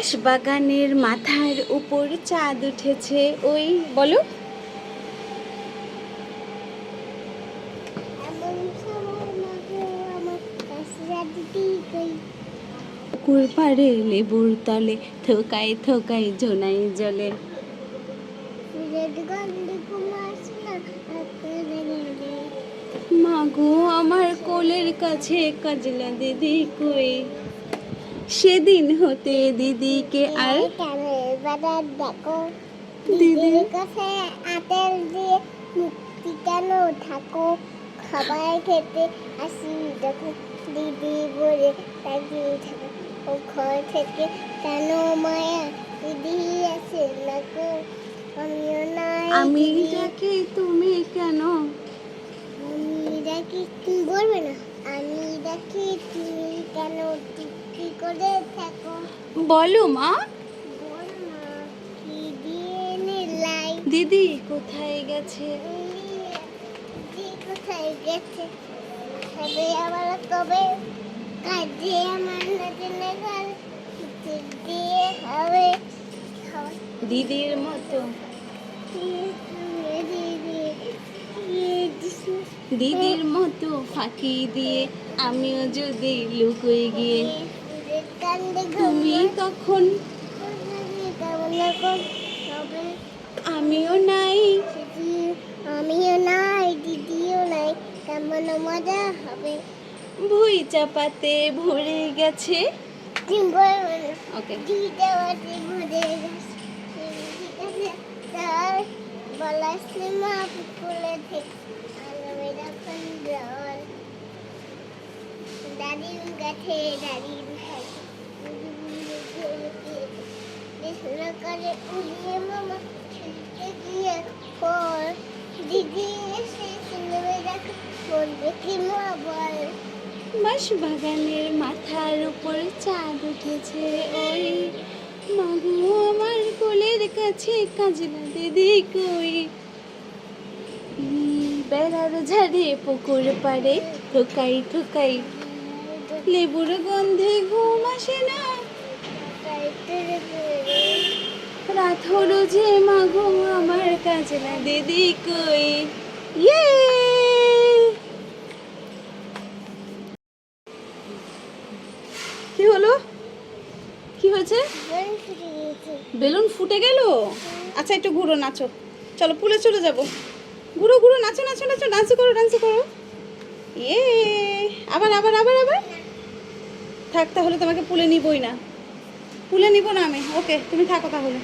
বাঁশ বাগানের মাথার উপর চাঁদ উঠেছে। ওই বলো। পুকুর পাড়ে লেবুর তলে থোকায় থোকায় জোনাই জলে। মাগো আমার কোলের কাছে কাজলা দিদি কই? সেদিন হতে দিদিকে আর দেখো? দিদি। দিদির কাছে আতেল দিয়ে মুক্তি কেন থাকো খাবার খেতে আসি দেখো দিদি বলে তাকিয়ে থাকো ও ঘর থেকে কেন মায়া দিদি আছে নাকো আমিও নাই আমি। ডাকি তুমি কেন? আমি ডাকি তুমি বলবে না? আমি ডাকি তুমি কেন করে থাকো। বলো মা। দিদি কোথায় গেছে? কোথায় গেছে? তবে আবার কবে কাজে আমার দিয়ে হবে। দিদির মতো। দিদির মতো ফাঁকি দিয়ে আমিও যদি লুকোয় গিয়ে। তুমি তখন আমিও নাই। আমিও নাই দিদিও নাই কেমন মজা হবে? ভুই চাপাতে ভরে গেছে। ওকে ভরে গেছে। ঠিক আছে তার বলা সীমা পুকুরে থেকে আলোমেরা কন্ডল দাদির গাছে দাদির করে উড়িয়ে মামা ছুটে গিয়ে পর দিদি এসে সিনেমে দেখো বলবে কি মা বল। বাঁশ বাগানের মাথার উপর চাঁদ উঠেছে ওই। মাগু আমার কোলের কাছে কাজলা দিদি কই। বেড়ার ঝাড়ে পুকুর পাড়ে ঠোকাই ঠোকাই। লেবুর গন্ধে ঘুম আসে না। হলো যে মাগো আমার কাজলা দিদি কই? ইয়ে! কি হলো? কি হয়েছে? বেলুন ফুটে গেল? আচ্ছা একটু ঘুরো নাচো। চলো পুলে চলে যাব। ঘুরো ঘুরো নাচো নাচো নাচো ডান্স করো ডান্স করো। ইয়ে! আবার আবার আবার আবার? থাক তাহলে তোমাকে পুলে নিবই না। পুলে নিব না আমি। ওকে তুমি থাকো তাহলে।